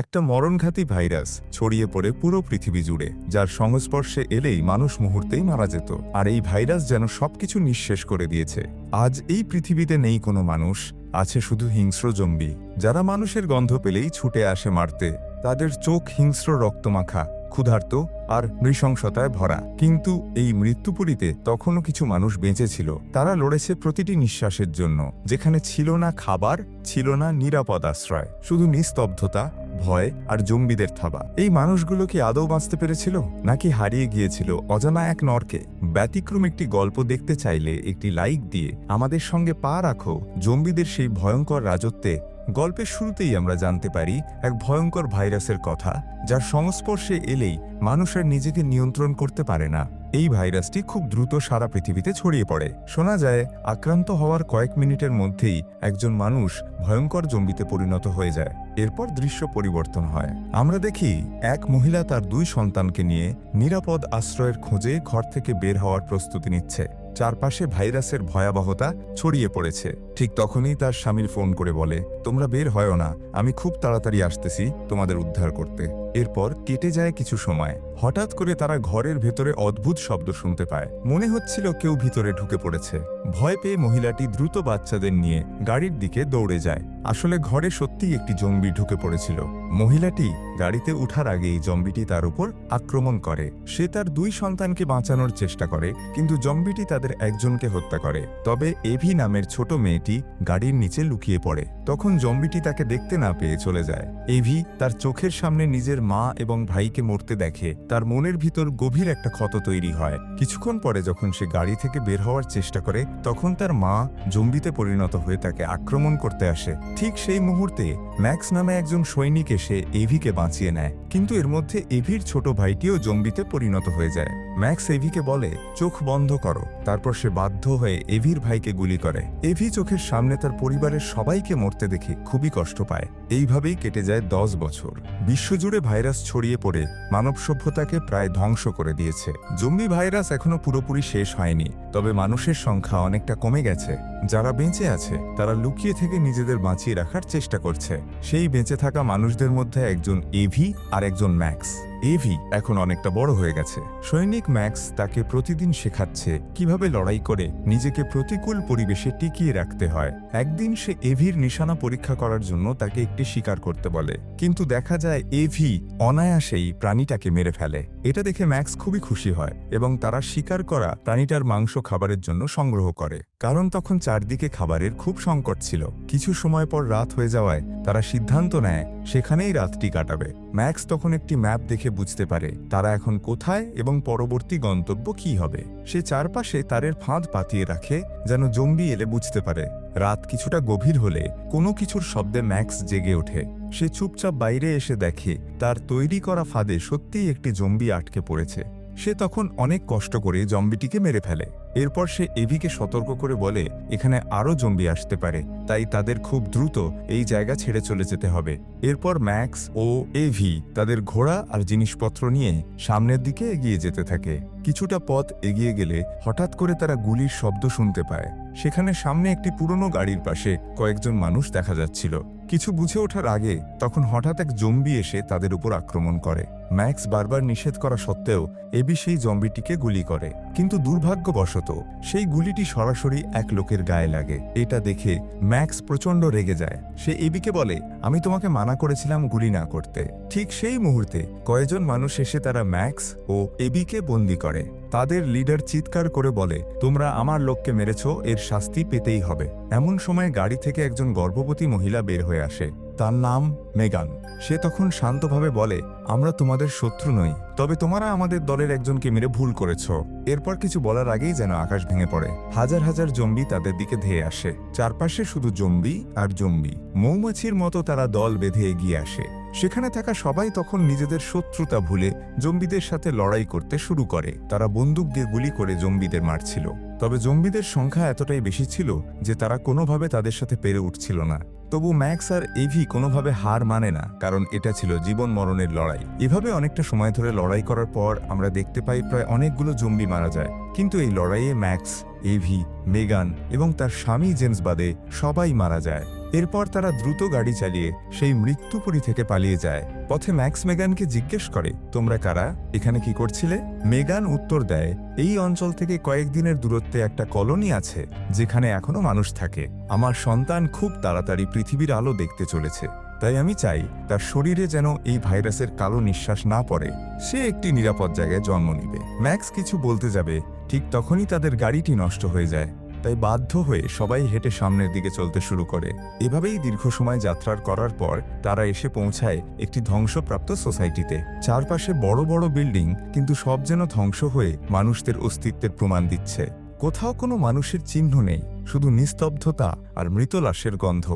একটা মরণঘাতী ভাইরাস ছড়িয়ে পড়ে পুরো পৃথিবী জুড়ে, যার সংস্পর্শে এলেই মানুষ মুহূর্তেই মারা যেত। আর এই ভাইরাস যেন সবকিছু নিঃশেষ করে দিয়েছে। আজ এই পৃথিবীতে নেই কোনো মানুষ, আছে শুধু হিংস্র জম্বি। যারা মানুষের গন্ধ পেলেই ছুটে আসে মারতে, তাদের চোখ হিংস্র রক্তমাখা, ক্ষুধার্ত আর নৃশংসতায় ভরা। কিন্তু এই মৃত্যুপুরীতে তখনও কিছু মানুষ বেঁচে ছিল। তারা লড়েছে প্রতিটি নিঃশ্বাসের জন্য, যেখানে ছিল না খাবার, ছিল না নিরাপদ আশ্রয়, শুধু নিস্তব্ধতা ভয় আর জম্বিদের থাবা। এই মানুষগুলো কি আদৌ বাঁচতে পেরেছিল? নাকি হারিয়ে গিয়েছিল? অজানা এক নরকে। ব্যতিক্রম একটি গল্প দেখতে চাইলে একটি লাইক দিয়ে আমাদের সঙ্গে পা রাখো। জম্বিদের সেই ভয়ঙ্কর রাজত্বে গল্পের শুরুতেই আমরা জানতে পারি এক ভয়ঙ্কর ভাইরাসের কথা, যার সংস্পর্শে এলেই মানুষ আর নিজেকে নিয়ন্ত্রণ করতে পারে না। এই ভাইরাসটি খুব দ্রুত সারা পৃথিবীতে ছড়িয়ে পড়ে। শোনা যায়, আক্রান্ত হওয়ার কয়েক মিনিটের মধ্যেই একজন মানুষ ভয়ঙ্কর জম্বিতে পরিণত হয়ে যায়। এরপর দৃশ্য পরিবর্তন হয়। আমরা দেখি, এক মহিলা তার দুই সন্তানকে নিয়ে নিরাপদ আশ্রয়ের খোঁজে ঘর থেকে বের হওয়ার প্রস্তুতি নিচ্ছে। চারপাশে ভাইরাসের ভয়াবহতা ছড়িয়ে পড়েছে। ঠিক তখনই তার স্বামীর ফোন করে বলে, তোমরা বের হয় না, আমি খুব তাড়াতাড়ি আসতেছি তোমাদের উদ্ধার করতে। এরপর কেটে যায় কিছু সময়। হঠাৎ করে তারা ঘরের ভেতরে অদ্ভুত শব্দ শুনতে পায়। মনে হচ্ছিল কেউ ভিতরে ঢুকে পড়েছে। ভয় পেয়ে মহিলাটি দ্রুত বাচ্চাদের নিয়ে গাড়ির দিকে দৌড়ে যায়। আসলে ঘরে সত্যিই একটি জম্বি ঢুকে পড়েছিল। মহিলাটি গাড়িতে উঠার আগেই জম্বিটি তার উপর আক্রমণ করে। সে তার দুই সন্তানকে বাঁচানোর চেষ্টা করে, কিন্তু জম্বিটি তাদের একজনকে হত্যা করে। তবে এভি নামের ছোট মেয়েটি গাড়ির নিচে লুকিয়ে পড়ে। তখন জম্বিটি তাকে দেখতে না পেয়ে চলে যায়। এভি তার চোখের সামনে নিজের মা এবং ভাইকে মরতে দেখে। তার মনের ভিতর গভীর একটা ক্ষত তৈরি হয়। কিছুক্ষণ পরে যখন সে গাড়ি থেকে বের হওয়ার চেষ্টা করে, তখন তার মা জম্বিতে পরিণত হয়ে তাকে আক্রমণ করতে আসে। ঠিক সেই মুহূর্তে ম্যাক্স নামে একজন সৈনিক এসে এভিকে বাঁচিয়ে নেয়, কিন্তু এর মধ্যে এভির ছোট ভাইটিও জম্বিতে পরিণত হয়ে যায়। ম্যাক্স এভিকে বলে, চোখ বন্ধ করো। তারপর সে বাধ্য হয়ে এভির ভাইকে গুলি করে। এভি চোখের সামনে তার পরিবারের সবাইকে মরতে দেখে খুবই কষ্ট পায়। এইভাবেই কেটে যায় দশ বছর। বিশ্বজুড়ে ভাইরাস ছড়িয়ে পড়ে, মানব সভ্যতাকে প্রায় ধ্বংস করে দিয়েছে। জম্বি ভাইরাস এখনও পুরোপুরি শেষ হয়নি, তবে মানুষের সংখ্যা অনেকটা কমে গেছে। যারা বেঁচে আছে, তারা লুকিয়ে থেকে নিজেদের বাঁচিয়ে রাখার চেষ্টা করছে। সেই বেঁচে থাকা মানুষদের মধ্যে একজন এভি আর একজন ম্যাক্স। এভি এখন অনেকটা বড় হয়ে গেছে। সৈনিক ম্যাক্স তাকে প্রতিদিন শেখাচ্ছে কীভাবে লড়াই করে নিজেকে প্রতিকূল পরিবেশে টিকিয়ে রাখতে হয়। একদিন সে এভির নিশানা পরীক্ষা করার জন্য তাকে একটি শিকার করতে বলে। কিন্তু দেখা যায় এভি অনায়াসেই প্রাণীটাকে মেরে ফেলে। এটা দেখে ম্যাক্স খুবই খুশি হয় এবং তারা শিকার করা প্রাণীটার মাংস খাবারের জন্য সংগ্রহ করে। কারণ তখন চারদিকে খাবারের খুব সংকট ছিল। কিছু সময় পর রাত হয়ে যাওয়ায় তারা সিদ্ধান্ত নেয়, সেখানেই রাতটি কাটাবে। ম্যাক্স তখন একটি ম্যাপ দেখে বুঝতে পারে, তারা এখন কোথায় এবং পরবর্তী গন্তব্য কি হবে। সে চারপাশে তারের ফাঁদ পাতিয়ে রাখে, যেন জম্বি এলে বুঝতে পারে। রাত কিছুটা গভীর হলে কোনো কিছুর শব্দে ম্যাক্স জেগে ওঠে। সে চুপচাপ বাইরে এসে দেখে, তার তৈরি করা ফাঁদে সত্যিই একটি জম্বি আটকে পড়েছে। সে তখন অনেক কষ্ট করে জম্বিটিকে মেরে ফেলে। এরপর সে এভিকে সতর্ক করে বলে, এখানে আরও জম্বি আসতে পারে, তাই তাদের খুব দ্রুত এই জায়গা ছেড়ে চলে যেতে হবে। এরপর ম্যাক্স ও এভি তাদের ঘোড়া আর জিনিসপত্র নিয়ে সামনের দিকে এগিয়ে যেতে থাকে। কিছুটা পথ এগিয়ে গেলে হঠাৎ করে তারা গুলির শব্দ শুনতে পায়। সেখানে সামনে একটি পুরনো গাড়ির পাশে কয়েকজন মানুষ দেখা যাচ্ছিল। কিছু বুঝে ওঠার আগে তখন হঠাৎ এক জম্বি এসে তাদের উপর আক্রমণ করে। ম্যাক্স বারবার নিষেধ করা সত্ত্বেও এবি সেই জম্বিটিকে গুলি করে। কিন্তু দুর্ভাগ্যবশত, সেই গুলিটি সরাসরি এক লোকের গায়ে লাগে। এটা দেখে ম্যাক্স প্রচণ্ড রেগে যায়। সে এবিকে বলে, আমি তোমাকে মানা করেছিলাম গুলি না করতে। ঠিক সেই মুহূর্তে কয়েকজন মানুষ এসে তারা ম্যাক্স ও এবিকে বন্দি করে। তাদের লিডার চিৎকার করে বলে, তোমরা আমার লোককে মেরেছ, এর শাস্তি পেতেই হবে। এমন সময় গাড়ি থেকে একজন গর্ভবতী মহিলা বের হয়ে আসে। তার নাম মেগান। সে তখন শান্তভাবে বলে, আমরা তোমাদের শত্রু নই, তবে তোমরা আমাদের দলের একজনকে মেরে ভুল করেছ। এরপর কিছু বলার আগেই যেন আকাশ ভেঙে পড়ে। হাজার হাজার জম্বি তাদের দিকে ধেয়ে আসে। চারপাশে শুধু জম্বি আর জম্বি। মৌমাছির মতো তারা দল বেঁধে এগিয়ে আসে। সেখানে থাকা সবাই তখন নিজেদের শত্রুতা ভুলে জম্বিদের সাথে লড়াই করতে শুরু করে। তারা বন্দুক দিয়ে গুলি করে জম্বিদের মারছিল। তবে জম্বিদের সংখ্যা এতটাই বেশি ছিল যে তারা কোনোভাবে তাদের সাথে পেরে উঠছিল না। তবু ম্যাক্স আর এভি কোনোভাবে হার মানে না, কারণ এটা ছিল জীবন মরণের লড়াই। এভাবে অনেকটা সময় ধরে লড়াই করার পর আমরা দেখতে পাই প্রায় অনেকগুলো জম্বি মারা যায়। কিন্তু এই লড়াইয়ে ম্যাক্স, এভি, মেগান এবং তার স্বামী জেমস বাদে সবাই মারা যায়। এরপর তারা দ্রুত গাড়ি চালিয়ে সেই মৃত্যুপুরী থেকে পালিয়ে যায়। পথে ম্যাক্স মেগানকে জিজ্ঞেস করে, তোমরা কারা? এখানে কি করছিলে? মেগান উত্তর দেয়, এই অঞ্চল থেকে কয়েকদিনের দূরত্বে একটা কলোনি আছে, যেখানে এখনও মানুষ থাকে। আমার সন্তান খুব তাড়াতাড়ি পৃথিবীর আলো দেখতে চলেছে। তাই আমি চাই তার শরীরে যেন এই ভাইরাসের কালো নিঃশ্বাস না পড়ে। সে একটি নিরাপদ জায়গায় জন্ম নিবে। ম্যাক্স কিছু বলতে যাবে, ঠিক তখনই তাদের গাড়িটি নষ্ট হয়ে যায়। তাই বাধ্য হয়ে সবাই হেঁটে সামনের দিকে চলতে শুরু করে। এভাবেই দীর্ঘ সময় যাত্রার করার পর তারা এসে পৌঁছায় একটি ধ্বংসপ্রাপ্ত সোসাইটিতে। চারপাশে বড় বড় বিল্ডিং, কিন্তু সব যেন ধ্বংস হয়ে মানুষদের অস্তিত্বের প্রমাণ দিচ্ছে। কোথাও কোনো মানুষের চিহ্ন নেই, শুধু নিস্তব্ধতা আর মৃত লাশের গন্ধ।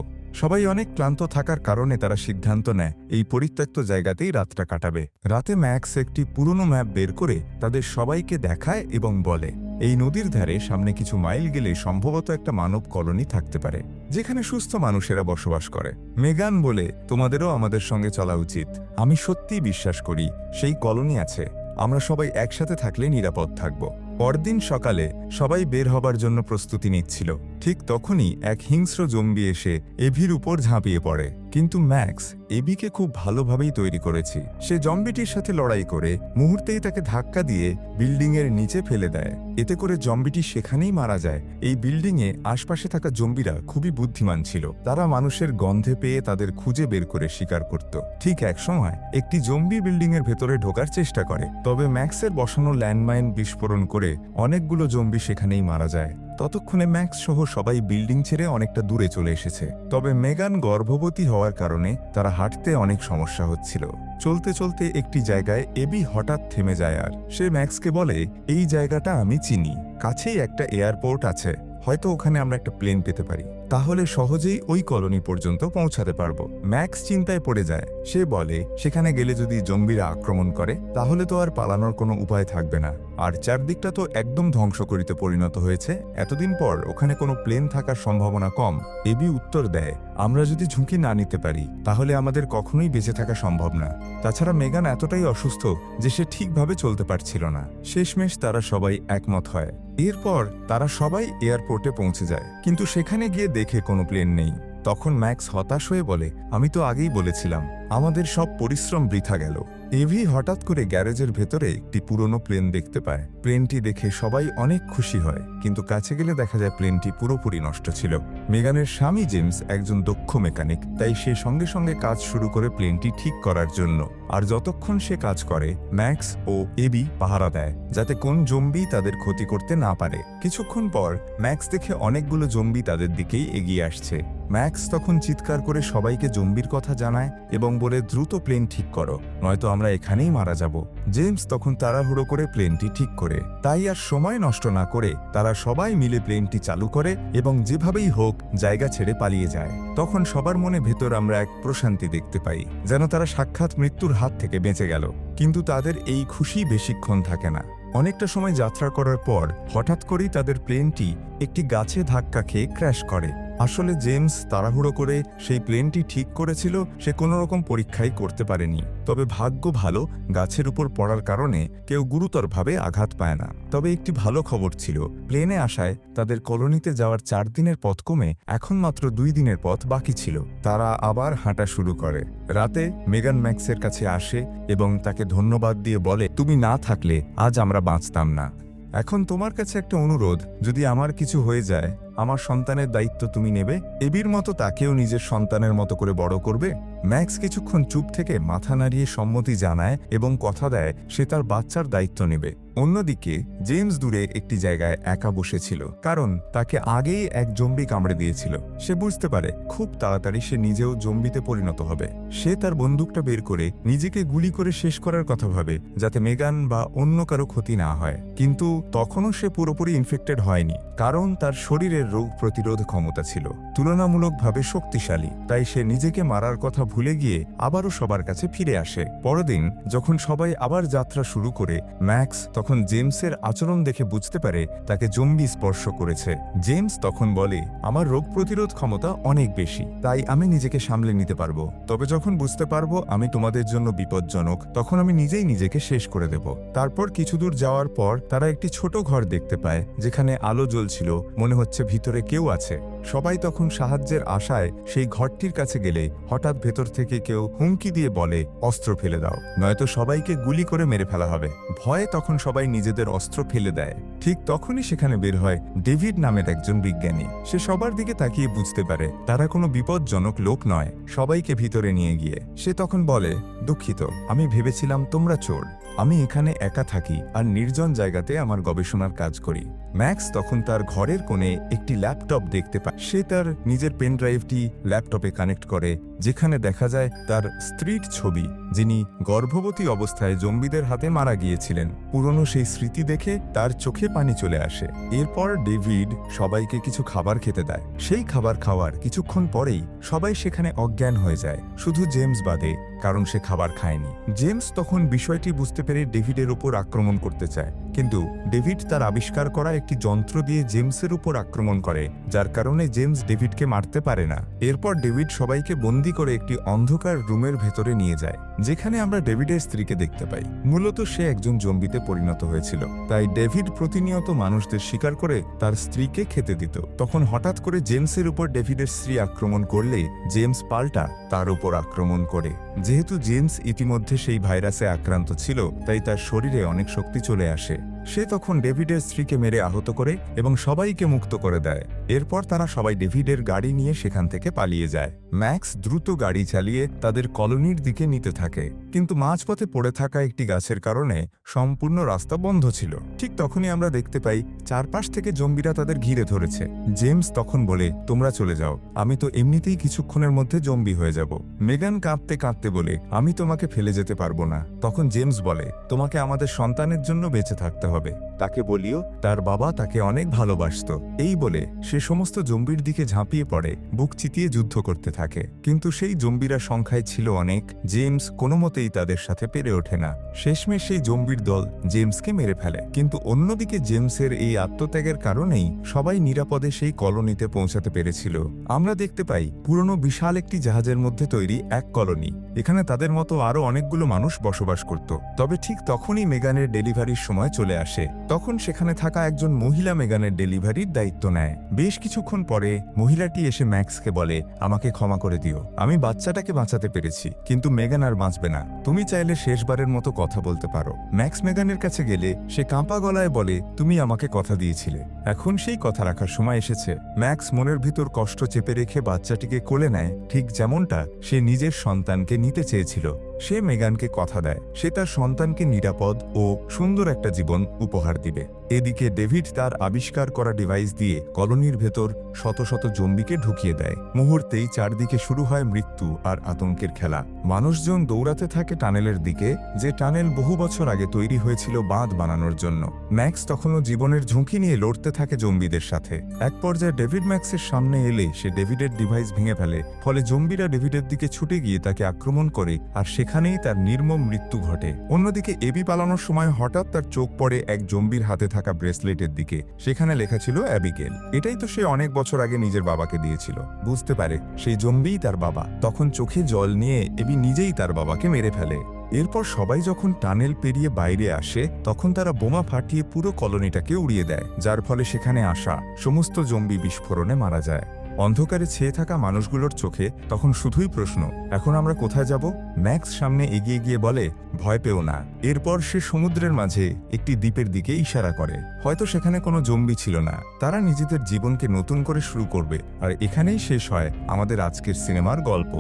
সবাই অনেক ক্লান্ত থাকার কারণে তারা সিদ্ধান্ত নেয়, এই পরিত্যক্ত জায়গাতেই রাতটা কাটাবে। রাতে ম্যাক্স একটি পুরনো ম্যাপ বের করে তাদের সবাইকে দেখায় এবং বলে এই নদীর ধারে সামনে কিছু মাইল গেলে সম্ভবত একটা মানব কলোনি থাকতে পারে, যেখানে সুস্থ মানুষেরা বসবাস করে। মেগান বলে, তোমাদেরও আমাদের সঙ্গে চলা উচিত। আমি সত্যিই বিশ্বাস করি, সেই কলোনি আছে। আমরা সবাই একসাথে থাকলে নিরাপদ থাকব। পরদিন সকালে সবাই বের হবার জন্য প্রস্তুতি নিচ্ছিল। ঠিক তখনই এক হিংস্র জম্বি এসে এভির উপর ঝাঁপিয়ে পড়ে। কিন্তু ম্যাক্স, এবিকে খুব ভালোভাবেই তৈরি করেছি। সে জম্বিটির সাথে লড়াই করে মুহূর্তেই তাকে ধাক্কা দিয়ে বিল্ডিংয়ের নিচে ফেলে দেয়। এতে করে জম্বিটি সেখানেই মারা যায়। এই বিল্ডিংয়ে আশপাশে থাকা জম্বিরা খুবই বুদ্ধিমান ছিল। তারা মানুষের গন্ধে পেয়ে তাদের খুঁজে বের করে শিকার করত। ঠিক এক সময় একটি জম্বি বিল্ডিংয়ের ভেতরে ঢোকার চেষ্টা করে। তবে ম্যাক্সের বসানো ল্যান্ডমাইন বিস্ফোরণ করে অনেকগুলো জম্বি সেখানেই মারা যায়। ততক্ষণে ম্যাক্স সহ সবাই বিল্ডিং ছেড়ে অনেকটা দূরে চলে এসেছে। তবে মেগান গর্ভবতী হওয়ার কারণে তারা হাঁটতে অনেক সমস্যা হচ্ছিল। চলতে চলতে একটি জায়গায় এবি হঠাৎ থেমে যায় আর সে ম্যাক্সকে বলে, এই জায়গাটা আমি চিনি। কাছেই একটা এয়ারপোর্ট আছে। হয়তো ওখানে আমরা একটা প্লেন পেতে পারি। তাহলে সহজেই ওই কলোনি পর্যন্ত পৌঁছাতে পারব। ম্যাক্স চিন্তায় পড়ে যায়। সে বলে, সেখানে গেলে যদি জম্বিরা আক্রমণ করে, তাহলে তো আর পালানোর কোনো উপায় থাকবে না। আর চারদিকটা তো একদম ধ্বংস করিতে পরিণত হয়েছে। এতদিন পর ওখানে কোনো প্লেন থাকার সম্ভাবনা কম। এবি উত্তর দেয়, আমরা যদি ঝুঁকি না নিতে পারি, তাহলে আমাদের কখনোই বেঁচে থাকা সম্ভব না। তাছাড়া মেগান এতটাই অসুস্থ যে সে ঠিকভাবে চলতে পারছিল না। শেষমেশ তারা সবাই একমত হয়। এরপর তারা সবাই এয়ারপোর্টে পৌঁছে যায়। কিন্তু সেখানে গিয়ে দেখে কোনো প্লেন নেই। তখন ম্যাক্স হতাশ হয়ে বলে আমি তো আগেই বলেছিলাম। আমাদের সব পরিশ্রম বৃথা গেল। এভি হঠাৎ করে গ্যারেজের ভেতরে একটি পুরনো প্লেন দেখতে পায়। প্লেনটি দেখে সবাই অনেক খুশি হয়, কিন্তু কাছে গেলে দেখা যায় প্লেনটি পুরোপুরি নষ্ট ছিল। মেগানের স্বামী জেমস একজন দক্ষ মেকানিক, তাই সে সঙ্গে সঙ্গে কাজ শুরু করে প্লেনটি ঠিক করার জন্য। আর যতক্ষণ সে কাজ করে, ম্যাক্স ও এবি পাহারা দেয়, যাতে কোন জম্বি তাদের ক্ষতি করতে না পারে। কিছুক্ষণ পর, ম্যাক্স দেখে অনেকগুলো জম্বি তাদের দিকেই এগিয়ে আসছে। ম্যাক্স তখন চিৎকার করে সবাইকে জম্বির কথা জানায় এবং বলে দ্রুত প্লেন ঠিক করো, নয়তো আমরা এখানেই মারা যাব। জেমস তখন তাড়াহুড়ো করে প্লেনটি ঠিক করে। তাই আর সময় নষ্ট না করে তারা সবাই মিলে প্লেনটি চালু করে এবং যেভাবেই হোক জায়গা ছেড়ে পালিয়ে যায়। তখন সবার মনে ভেতর আমরা এক প্রশান্তি দেখতে পাই, যেন তারা সাক্ষাৎ মৃত্যুর হাত থেকে বেঁচে গেল। কিন্তু তাদের এই খুশি বেশিক্ষণ থাকে না। অনেকটা সময় যাত্রা করার পর হঠাৎ করেই তাদের প্লেনটি একটি গাছে ধাক্কা খেয়ে ক্র্যাশ করে। আসলে জেমস তাড়াহুড়ো করে সেই প্লেনটি ঠিক করেছিল, সে কোনো রকম পরীক্ষাই করতে পারেনি। তবে ভাগ্য ভালো, গাছের উপর পড়ার কারণে কেউ গুরুতরভাবে আঘাত পায় না। তবে একটি ভালো খবর ছিল, প্লেনে আসায় তাদের কলোনিতে যাওয়ার চার দিনের পথ কমে এখন মাত্র দুই দিনের পথ বাকি ছিল। তারা আবার হাঁটা শুরু করে। রাতে মেগান ম্যাক্সের কাছে আসে এবং তাকে ধন্যবাদ দিয়ে বলে, তুমি না থাকলে আজ আমরা বাঁচতাম না। এখন তোমার কাছে একটা অনুরোধ, যদি আমার কিছু হয়ে যায় আমার সন্তানের দায়িত্ব তুমি নেবে। এবির মতো তাকেও নিজের সন্তানের মতো করে বড় করবে। ম্যাক্স কিছুক্ষণ চুপ থেকে মাথা নাড়িয়ে সম্মতি জানায় এবং কথা দেয়, সে তার বাচ্চার দায়িত্ব নেবে। অন্যদিকে, জেমস দূরে একটি জায়গায় একা বসেছিল, কারণ তাকে আগেই এক জম্বি কামড়ে দিয়েছিল। সে বুঝতে পারে, খুব তাড়াতাড়ি সে নিজেও জম্বিতে পরিণত হবে। সে তার বন্দুকটা বের করে নিজেকে গুলি করে শেষ করার কথা ভাবে, যাতে মেগান বা অন্য কারও ক্ষতি না হয়। কিন্তু তখনও সে পুরোপুরি ইনফেক্টেড হয়নি, কারণ তার শরীরের রোগ প্রতিরোধ ক্ষমতা ছিল। তুলনামূলকভাবে শক্তিশালী, তাই সে নিজেকে মারার কথা ভুলে গিয়ে আবারও সবার কাছে ফিরে আসে। পরদিন যখন সবাই আবার যাত্রা শুরু করে, ম্যাক্স তখন জেমসের আচরণ দেখে বুঝতে পারে তাকে জম্বি স্পর্শ করেছে। জেমস তখন বলে, আমার রোগ প্রতিরোধ ক্ষমতা অনেক বেশি, তাই আমি নিজেকে সামলে নিতে পারব। তবে যখন বুঝতে পারব আমি তোমাদের জন্য বিপজ্জনক, তখন আমি নিজেই নিজেকে শেষ করে দেব। তারপর কিছু দূর যাওয়ার পর তারা একটি ছোট ঘর দেখতে পায়, যেখানে আলো জ্বলছিল, মনে হচ্ছে ভিতরে কেউ আছে। সবাই তখন সাহায্যের আশায় সেই ঘরটির কাছে গেলে হঠাৎ ভেতর থেকে কেউ হুমকি দিয়ে বলে, অস্ত্র ফেলে দাও। নয়তো সবাইকে গুলি করে মেরে ফেলা হবে। ভয়ে তখন সবাই নিজেদের অস্ত্র ফেলে দেয়। ঠিক তখনই সেখানে বের হয় ডেভিড নামের একজন বিজ্ঞানী। সে সবার দিকে তাকিয়ে বুঝতে পারে, তারা কোনো বিপজ্জনক লোক নয়। সবাইকে ভিতরে নিয়ে গিয়ে সে তখন বলে, দুঃখিত, আমি ভেবেছিলাম তোমরা চোর। আমি এখানে একা থাকি আর নির্জন জায়গাতে আমার গবেষণার কাজ করি। ম্যাক্স তখন তার ঘরের কোণে একটি ল্যাপটপ দেখতে পায়। সে তার নিজের পেন ড্রাইভটি ল্যাপটপে কানেক্ট করে যেখানে দেখা যায় তার স্ত্রীর ছবি, যিনি গর্ভবতী অবস্থায় জম্বিদের হাতে মারা গিয়েছিলেন। পুরনো সেই স্মৃতি দেখে তার চোখে পানি চলে আসে। এরপর ডেভিড সবাইকে কিছু খাবার খেতে দেয়। সেই খাবার খাওয়ার কিছুক্ষণ পরেই সবাই সেখানে অজ্ঞান হয়ে যায়। শুধু জেমস বাদে, কারণ সে খাবার খায়নি। জেমস তখন বিষয়টি বুঝতে পেরে ডেভিডের উপর আক্রমণ করতে চায়। কিন্তু ডেভিড তার আবিষ্কার করা একটি যন্ত্র দিয়ে জেমসের উপর আক্রমণ করে, যার কারণে জেমস ডেভিডকে মারতে পারে না। এরপর ডেভিড সবাইকে বন্দি করে একটি অন্ধকার রুমের ভেতরে নিয়ে যায়, যেখানে আমরা ডেভিডের স্ত্রীকে দেখতে পাই। মূলত সে একজন জম্বিতে পরিণত হয়েছিল। তাই ডেভিড প্রতিনিয়ত মানুষদের শিকার করে তার স্ত্রীকে খেতে দিত। তখন হঠাৎ করে জেমসের উপর ডেভিডের স্ত্রী আক্রমণ করলে জেমস পাল্টা তার উপর আক্রমণ করে। যেহেতু জেমস ইতিমধ্যে সেই ভাইরাসে আক্রান্ত ছিল, তাই তার শরীরে অনেক শক্তি চলে আসে। সে তখন ডেভিডের স্ত্রীকে মেরে আহত করে এবং সবাইকে মুক্ত করে দেয়। এরপর তারা সবাই ডেভিডের গাড়ি নিয়ে সেখান থেকে পালিয়ে যায়। ম্যাক্স দ্রুত গাড়ি চালিয়ে তাদের কলোনির দিকে নিতে থাকে। কিন্তু মাঝপথে পড়ে থাকা একটি গাছের কারণে সম্পূর্ণ রাস্তা বন্ধ ছিল। ঠিক তখনই আমরা দেখতে পাই, চারপাশ থেকে জম্বিরা তাদের ঘিরে ধরেছে। জেমস তখন বলে, তোমরা চলে যাও। আমি তো এমনিতেই কিছুক্ষণের মধ্যে জম্বি হয়ে যাব। মেগান কাঁদতে কাঁদতে বলে, আমি তোমাকে ফেলে যেতে পারব না। তখন জেমস বলে, তোমাকে আমাদের সন্তানের জন্য বেঁচে থাকতে হবে। তাকে বলিও, তার বাবা তাকে অনেক ভালোবাসত। এই বলে, সে সমস্ত জম্বির দিকে ঝাঁপিয়ে পড়ে, বুক চিতিয়ে যুদ্ধ করতে থাকে। কিন্তু সেই জম্বিরা সংখ্যায় ছিল অনেক, জেমস কোনো মতেই তাদের সাথে পেরে ওঠে না। শেষমেশ সেই জম্বির দল জেমসকে মেরে ফেলে। কিন্তু অন্যদিকে জেমসের এই আত্মত্যাগের কারণেই সবাই নিরাপদে সেই কলোনিতে পৌঁছাতে পেরেছিল। আমরা দেখতে পাই, পুরনো বিশাল একটি জাহাজের মধ্যে তৈরি এক কলোনি। এখানে তাদের মতো আরও অনেকগুলো মানুষ বসবাস করত। তবে ঠিক তখনই মেগানের ডেলিভারির সময় চলে আসে। তখন সেখানে থাকা একজন মহিলা মেগানের ডেলিভারির দায়িত্ব নেয়। বেশ কিছুক্ষণ পরে মহিলাটি এসে ম্যাক্সকে বলে, আমাকে ক্ষমা করে দিও। আমি বাচ্চাটাকে বাঁচাতে পেরেছি, কিন্তু মেগান আর বাঁচবে না। তুমি চাইলে শেষবারের মতো কথা বলতে পারো। ম্যাক্স মেগানের কাছে গেলে সে কাঁপা গলায় বলে, তুমি আমাকে কথা দিয়েছিলে। এখন সেই কথা রাখার সময় এসেছে। ম্যাক্স মনের ভিতর কষ্ট চেপে রেখে বাচ্চাটিকে কোলে নেয়, ঠিক যেমনটা সে নিজের সন্তানকে নিতে চেয়েছিল। সে মেগানকে কথা দেয়। সে তার সন্তানকে নিরাপদ ও সুন্দর একটা জীবন উপহার দিবে। এদিকে ডেভিড তার আবিষ্কার করা ডিভাইস দিয়ে কলোনির ভেতর শত শত জম্বিকে ঢুকিয়ে দেয়। মুহূর্তেই চারদিকে শুরু হয় মৃত্যু আর আতঙ্কের খেলা। মানুষজন দৌড়াতে থাকে টানেলের দিকে, যে টানেল বহু বছর আগে তৈরি হয়েছিল বাঁধ বানানোর জন্য। ম্যাক্স তখনও জীবনের ঝুঁকি নিয়ে লড়তে থাকে জম্বিদের সাথে। এক পর্যায়ে ডেভিড ম্যাক্সের সামনে এলে সে ডেভিডের ডিভাইস ভেঙে ফেলে, ফলে জম্বিরা ডেভিডের দিকে ছুটে গিয়ে তাকে আক্রমণ করে আর সেখানেই তার নির্মম মৃত্যু ঘটে। অন্যদিকে এবি পালানোর সময় হঠাৎ তার চোখ পড়ে এক জম্বির হাতে থাকা ব্রেসলেটের দিকে। সেখানে লেখা ছিল অ্যাবিগেল। এটাই তো সে অনেক বছর আগে নিজের বাবাকে দিয়েছিল। বুঝতে পারে, সেই জম্বিই তার বাবা। তখন চোখে জল নিয়ে এবি নিজেই তার বাবাকে মেরে ফেলে। এরপর সবাই যখন টানেল পেরিয়ে বাইরে আসে, তখন তারা বোমা ফাটিয়ে পুরো কলোনিটাকে উড়িয়ে দেয়, যার ফলে সেখানে আসা সমস্ত জম্বি বিস্ফোরণে মারা যায়। অন্ধকারে ছেয়ে থাকা মানুষগুলোর চোখে তখন শুধুই প্রশ্ন, এখন আমরা কোথায় যাব? ম্যাক্স সামনে এগিয়ে গিয়ে বলে, ভয় পেও না। এরপর সে সমুদ্রের মাঝে একটি দ্বীপের দিকে ইশারা করে। হয়তো সেখানে কোনো জম্বি ছিল না। তারা নিজেদের জীবনকে নতুন করে শুরু করবে। আর এখানেই শেষ হয় আমাদের আজকের সিনেমার গল্প।